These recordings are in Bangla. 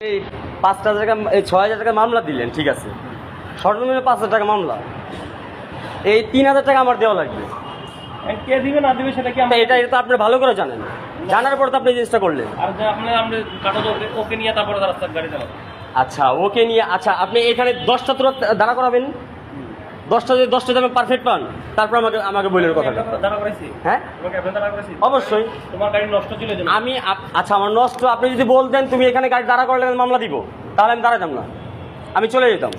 এই পাঁচ হাজার টাকা এই ছয় হাজার টাকা মামলা দিলেন ঠিক আছে। সর্বনিম্ন পাঁচ হাজার টাকা মামলা। এই তিন হাজার টাকা আমার দেওয়া লাগবে। কে দিবে না দিবে সেটা কি এটা এটা তো আপনারা ভালো করে জানেন। জানার পর তো আপনি জিনিসটা করলেন। আর আপনি ওকে- নিয়ে তারপরে গাড়ি আচ্ছা ওকে নিয়ে আচ্ছা আপনি এখানে দশটা তোর দাঁড়া করাবেন? দশটা যদি দশটা যদি পারফেক্ট পান তারপর আমাকে আমাকে বললেন কথাটা। দাঁড়া হ্যাঁ? অবশ্যই। আমি আচ্ছা আমার নষ্ট আপনি যদি বলতেন তুমি এখানে গাড়ি দাঁড়া করলে মামলা দিব তাহলে আমি দাঁড়াতাম না। আমি চলে যেতাম।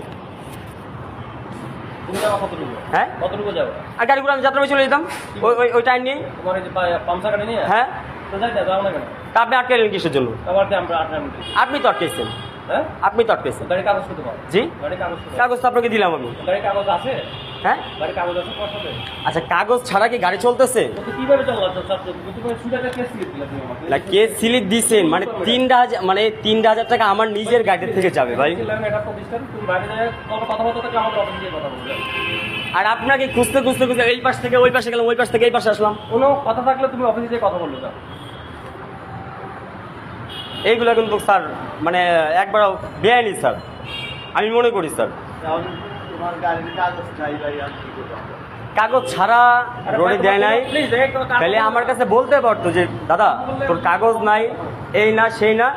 হ্যাঁ? আর গাড়িগুলো আমি যাত্রা চলে যেতাম। ওই ওই ওই টাইম নিয়ে। হ্যাঁ। তো আপনি আটকে কিসের জন্য? আপনি তো আটকেছেন আপনি তো আটকেছেন কাগজ জি। কাগজ তো আপনাকে দিলাম আমি। কাগজ আছে? হ্যাঁ? আচ্ছা কাগজ ছাড়া কি গাড়ি চলতেছে? দিলা তুমি আমাকে? না কে স্লিপ দিছেন? মানে তিনটা হাজার মানে তিনটা হাজার টাকা আমার নিজের গাড়ির থেকে যাবে ভাই। আর আপনাকে খুঁজতে খুঁজতে খুঁজতে এই পাশ থেকে ওই পাশে গেলাম ওই পাশ থেকে এই পাশে আসলাম। কোনো কথা থাকলে তুমি অফিসে কথা বলবে না এইগুলো কিন্তু স্যার মানে একবার বেআইনি স্যার। আমি মনে করি স্যার। কাগজ ছাড়া রোডে দেয় নাই। তাহলে আমার কাছে বলতে পারতো যে দাদা তোর কাগজ নাই এই না সেই না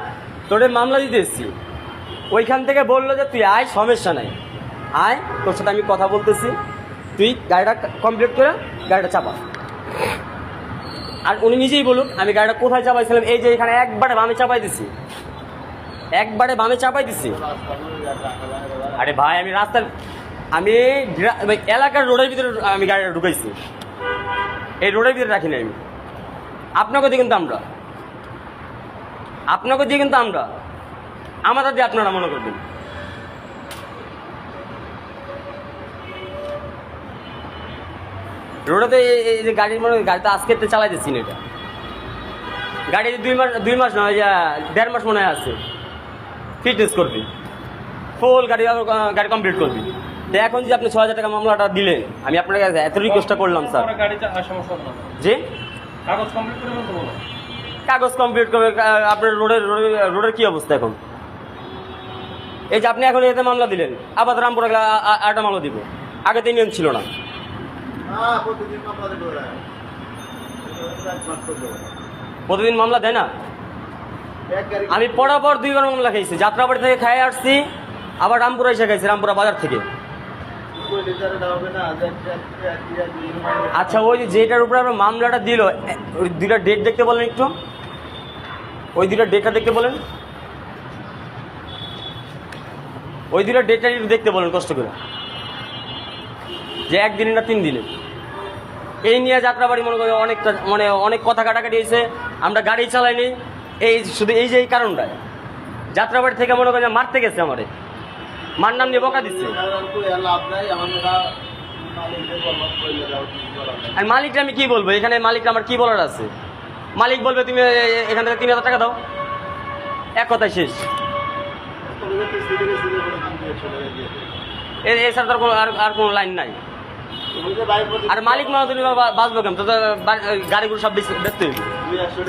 তোরে মামলা দিতে এসছি। ওইখান থেকে বলল যে তুই আয় সমস্যা নাই। আয় তোর সাথে আমি কথা বলতেছি। তুই গাড়িটা কমপ্লিট করে গাড়িটা চাপা। আর উনি নিজেই বলুক আমি গাড়িটা কোথায় চাপাইছিলাম? এই যে এখানে একবারে বামে চাপাই দিছি। একবারে বামে চাপাই দিছি। আরে ভাই, আমি রাস্তার, আমি এলাকার রোডের ভিতরে, আমি গাড়িটা ঢুকাইছি। এই রোডের ভিতরে রাখিনি আমি। আপনাকে দিয়ে কিন্তু আমরা। আপনাকে দিয়ে কিন্তু আমরা। আমাদের দিয়ে আপনারা মনে করবেন। রোডে এই- যে গাড়ির মনে হয় গাড়িটা আজকে তো চালাইতেছি না এটা। গাড়ি দুই মাস দুই মাস নয় দেড় মাস মনে হয় আছে। ফিটনেস করবি। ফুল গাড়ি গাড়ি কমপ্লিট করবি। তো এখন যে আপনি ছ হাজার টাকা মামলাটা দিলেন আমি আপনার কাছে এত রিকোয়েস্টটা করলাম স্যার যে কাগজ কমপ্লিট করে কাগজ কমপ্লিট করবে আপনার রোডের রোডের- কি অবস্থা এখন? এই যে আপনি এখন এতে মামলা দিলেন আবার রামপুরা আ- মামলা দিব। আগে তো নিয়ম ছিল না। প্রতিদিন মামলা ওরা। প্রতিদিন মামলা দেয় না? আমি পড়া পর দুইবার মামলা খাইছি। যাত্রাবাড়ি থেকে খাই আসছি আবার রামপুরা এসে খাইছি রামপুরা বাজার থেকে। আচ্ছা ওই যেটার উপরে আপনার মামলাটা দিল ওই দুইটা ডেট দেখতে বলেন একটু। ওই দুইটা ডেটটা দেখতে বলেন। ওই দুইটা ডেটটা দেখতে বলেন কষ্ট করে। যে একদিনে না তিন দিনে। এই নিয়ে যাত্রাবাড়ি মনে করি অনেকটা মানে অনেক কথা কাটাকাটি হয়েছে। আমরা গাড়ি চালাইনি। এই শুধু এই যে এই কারণটায় যাত্রাবাড়ি থেকে মনে করেন যে মারতে গেছে আমারে। মার নাম নিয়ে বকা দিচ্ছে। আর করা মালিকটা আমি কি বলব? এখানে মালিকটা আমার কি বলার আছে? মালিক বলবে, তুমি এখান থেকে তিন হাজার টাকা দাও। এক কথায় শেষ। তো করে এছাড়া তার কোনো, আর আর কোনো লাইন নাই তুমি যে বাইক প্রতি আর মালিক মানে তুমি বাঁচবো কেন তো গাড়িগুলো সব আসো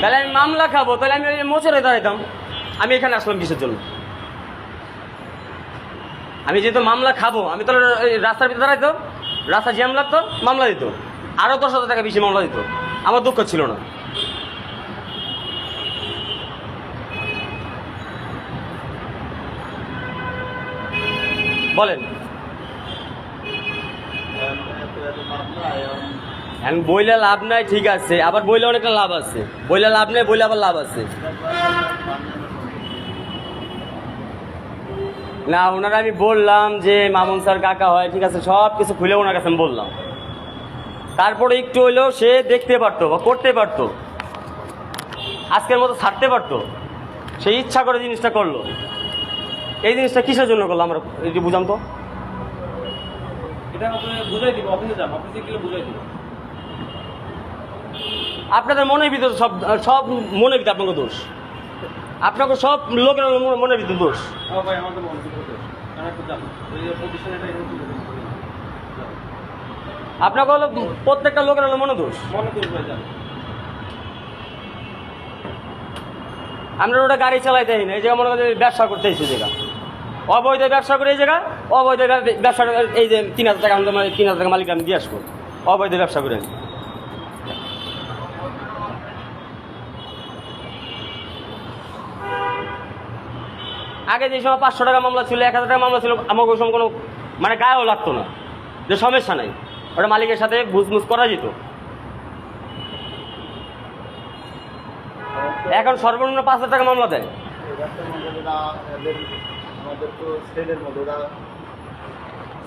তাহলে আমি মামলা খাব তাহলে আমি মোচরে দাঁড়াইতাম। আমি এখানে আসলাম কিসের জন্য। আমি যেহেতু মামলা খাব আমি তাহলে রাস্তার ভিতরে দাঁড়াইতো রাস্তা জ্যাম লাগতো মামলা দিত। আরও দশ হাজার টাকা বেশি মামলা দিত। আমার দুঃখ ছিল না। বলেন। এখন বইলে লাভ নাই, ঠিক আছে। আবার বইলে অনেকটা লাভ আছে। বইলে লাভ নেই, বইলে আবার লাভ আছে। না, ওনারা আমি বললাম যে, মামুন স্যার, কাকা হয়, ঠিক আছে সব কিছু খুলে ওনার কাছে বললাম। তারপরে একটু হইলেও সে দেখতে পারতো বা করতে পারতো। আজকের মতো ছাড়তে পারতো। সে ইচ্ছা করে জিনিসটা করল। এই জিনিসটা কিসের জন্য করল? আমরা একটু বুঝাম তো। এটা আপনি দিব অফিসে যান অফিসে বুঝাই দিব। আপনাদের মনের ভিতরে সব সব মনের ভিতরে আপনাকে দোষ। আপনাকে সব লোকের মনে- মনের ভিতরে দোষ। মনে এটা। আপনাকে হলো প্রত্যেকটা লোকের হলো মনে দোষ। আমরা ওটা গাড়ি চালাইতে না এই জায়গা মনে করেন ব্যবসা করতে এসে জায়গা অবৈধ ব্যবসা করে এই জায়গা, অবৈধ ব্যব- ব্যবসা এই যে তিন হাজার টাকা আমাদের তিন হাজার টাকা মালিক আমি দিয়ে আসব। অবৈধ ব্যবসা করে। আগে যে সময় পাঁচশো টাকা মামলা ছিল, এক হাজার টাকা মামলা ছিল, আমাকে ওই সময় কোনো মানে গায়েও লাগতো না। যে সমস্যা নাই। ওটা মালিকের সাথে বুঝমুজ করা যেত। এখন সর্বনিম্ন পাঁচ হাজার টাকা মামলা দেয়। আমাদের তো ওরা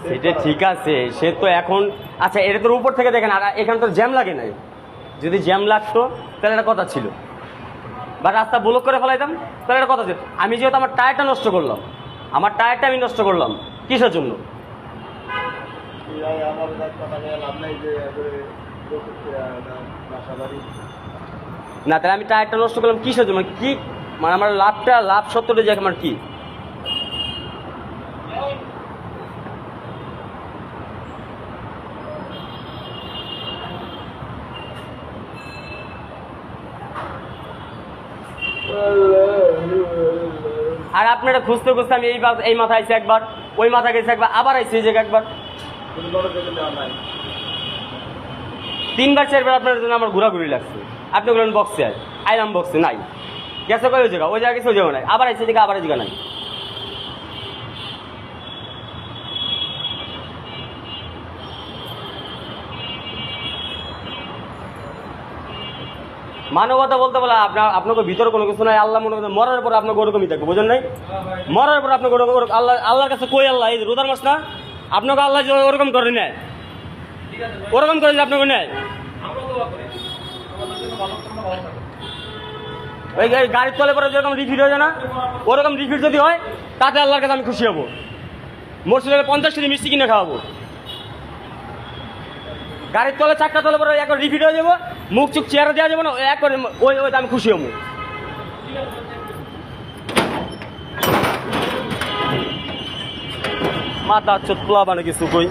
সেটা ঠিক আছে সে তো এখন আচ্ছা এটা তোর উপর থেকে দেখেন আর এখানে তো জ্যাম লাগে নাই। যদি জ্যাম লাগতো তাহলে একটা কথা ছিল। বা রাস্তা ব্লক করে ফেলাইতাম তাহলে একটা কথা ছিল। আমি যেহেতু আমার টায়ারটা নষ্ট করলাম আমার টায়ারটা আমি নষ্ট করলাম কিসের জন্য? মানে না তাহলে আমি টায়ারটা নষ্ট করলাম কিসের জন্য? কি মানে আমার লাভটা লাভ সত্যটা যে আমার কি? আর আপনারা খুঁজতে খুঁজতে আমি এই এই মাথায় আইছি একবার, ওই মাথা গেছে একবার, আবার আইসি এই জায়গায় একবার। তিনবার, চারবার আপনার জন্য আমার ঘোরাঘুরি লাগছে। আপনি বললেন বক্সে আইলাম বক্সে নাই। গেছে কয় ওই জায়গা? ওই জায়গা গেছে, ওই জায়গা নাই। আবার আইসি দিকে আবার জায়গা নাই। মানবতা বলতে বলে আপনার আপনাকে ভিতরে কোনো কিছু নাই, আল্লাহ মনে করেন মরার পর আপনাকে ওরকমই থাকবে বোঝেন নাই? মরার পর আপনাকে ওরকম আল্লাহ আল্লাহর কাছে কই আল্লাহ? এই যে রোজার মাস না? আপনাকে আল্লাহ ওরকম করে নেয়। ওরকম করে আপনাকে নেয়। ওই গাড়ি- গাড়ির তলে পরে যেরকম রিফিট হয়ে যায় না, ওরকম রিফিট যদি হয়, তাতে আল্লাহর কাছে আমি খুশি হব। মসজিদে পঞ্চাশ কেজি মিষ্টি কিনে খাওয়াবো। গাড়ির তলে চাক্কা তলে পরে একবার রিফিট হয়ে যাব, মুখ চুখ চেয়ারে দেওয়া যাবে না একবার ওই ওই আমি খুশি হব। মাথা চোট পোলা মানে কিছু কই?